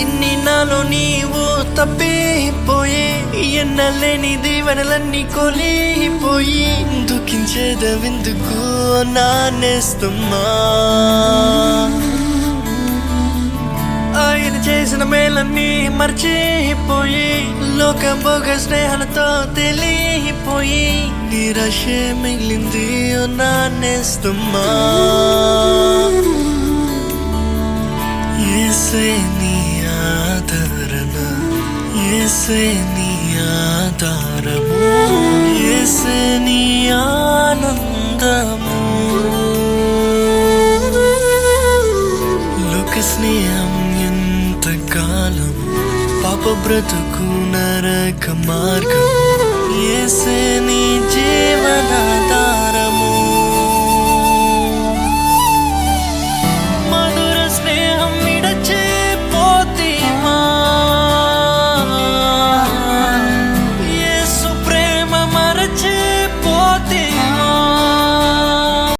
ఇన్ని నాలో నీవు తప్పిపోయి ఎన్నలేని దీవెనలన్నీ కొలిపోయి దుఃఖించేదవెందుకు నానేస్తున్నా ఆయన చేసిన మేలన్నీ మర్చిపోయి లోక భోగ స్నేహాలతో తెలియపోయి నిరాశ మిగిలింది నానేస్తున్నా ఏసే నీ ఏసే నీ ఆధారము ఏసే నీ ఆనందము లోక స్నేహం ఎంత పాప బ్రతుకు నరక మార్గం